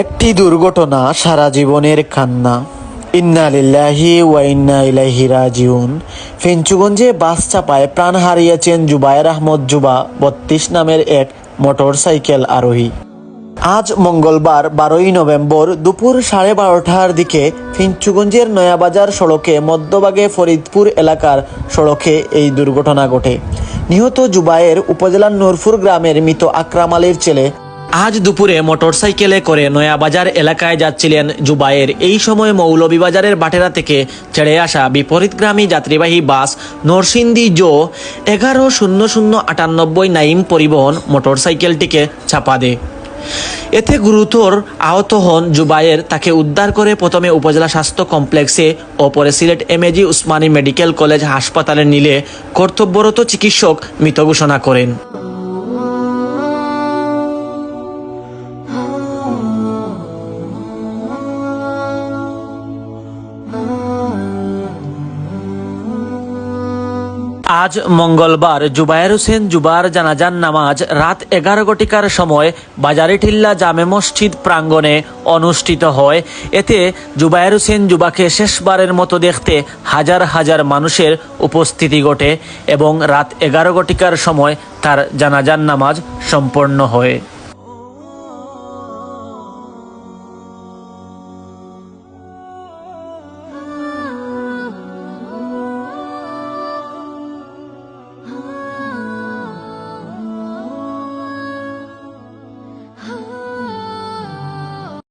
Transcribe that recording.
একটি দুর্ঘটনা সারা জীবনের কান্না। ইন্না লিল্লাহি ওয়া ইন্না ইলাইহি রাজিউন। ফেঞ্চুগঞ্জে বাস চাপায় প্রাণ হারিয়েছেন জুবায়ের আহমদ জুবা, বত্রিশ নামের এক মোটরসাইকেল আরোহী। আজ মঙ্গলবার বারোই নভেম্বর দুপুর সাড়ে বারোটার দিকে ফিঞ্চুগঞ্জের নয়াবাজার সড়কে মধ্যভাগে ফরিদপুর এলাকার সড়কে এই দুর্ঘটনা ঘটে। নিহত জুবায়ের উপজেলার নূরপুর গ্রামের মৃত আকরাম আলীর ছেলে আজ দুপুরে মোটরসাইকেলে করে নয়াবাজার এলাকায় যাচ্ছিলেন জুবায়ের এই সময় মৌলভীবাজারের বাটেরা থেকে ছেড়ে আসা বিপরীতগ্রামী যাত্রীবাহী বাস নরসিংদী জো এগারো শূন্য শূন্য আটানব্বই নাইম পরিবহন মোটরসাইকেলটিকে চাপা দেয়। এতে গুরুতর আহত হন জুবায়ের তাকে উদ্ধার করে প্রথমে উপজেলা স্বাস্থ্য কমপ্লেক্সে ও পরে Sylhet MAG Osmani medical college হাসপাতালে নিলে কর্তব্যরত চিকিৎসক মৃত ঘোষণা করেন। আজ মঙ্গলবার জুবায়ের হোসেন জুবার জানাজান নামাজ রাত এগারো ঘটিকার সময় বাজারিটিল্লা জামে মসজিদ প্রাঙ্গণে অনুষ্ঠিত হয়। এতে জুবায়ের হোসেন জুবাকে শেষবারের মতো দেখতে হাজার হাজার মানুষের উপস্থিতি ঘটে এবং রাত এগারো ঘটিকার সময় তার জানাজান নামাজ সম্পন্ন হয়।